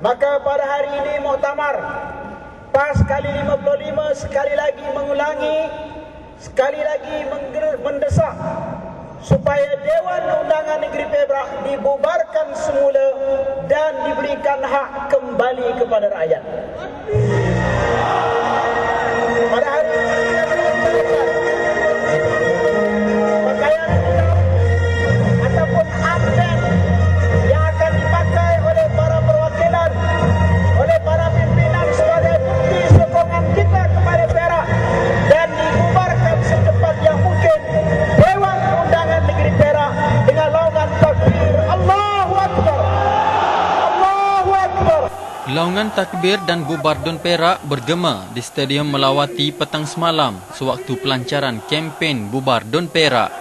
Maka pada hari ini muktamar PAS kali 55 sekali lagi mengulangi sekali lagi mendesak supaya Dewan Undangan Negeri Perak dibubarkan semula dan diberikan hak kembali kepada rakyat. Laungan takbir dan bubar Don Perak bergema di Stadium Melawati petang semalam sewaktu pelancaran kempen bubar Don Perak.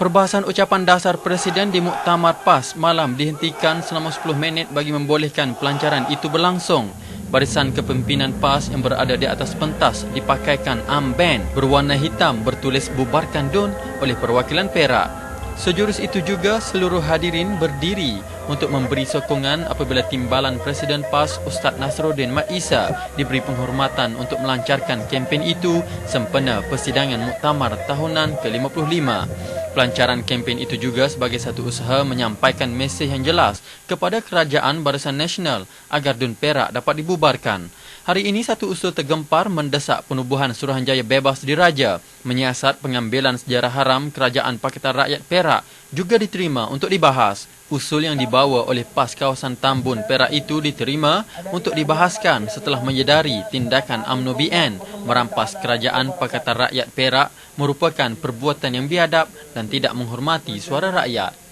Perbahasan ucapan dasar Presiden di Muktamar PAS malam dihentikan selama 10 minit bagi membolehkan pelancaran itu berlangsung. Barisan kepimpinan PAS yang berada di atas pentas dipakaikan amben berwarna hitam bertulis bubarkan Don oleh perwakilan Perak. Sejurus itu juga seluruh hadirin berdiri untuk memberi sokongan apabila timbalan Presiden PAS Ustaz Nasruddin Mat Isa diberi penghormatan untuk melancarkan kempen itu sempena persidangan muktamar tahunan ke-55. Pelancaran kempen itu juga sebagai satu usaha menyampaikan mesej yang jelas kepada Kerajaan Barisan Nasional agar Dun Perak dapat dibubarkan. Hari ini satu usul tergempar mendesak penubuhan Suruhanjaya bebas diraja menyiasat pengambilan sejarah haram Kerajaan Pakatan Rakyat Perak juga diterima untuk dibahas. Usul yang dibawa oleh PAS kawasan Tambun Perak itu diterima untuk dibahaskan setelah menyedari tindakan UMNO BN merampas Kerajaan Pakatan Rakyat Perak merupakan perbuatan yang biadab dan tidak menghormati suara rakyat.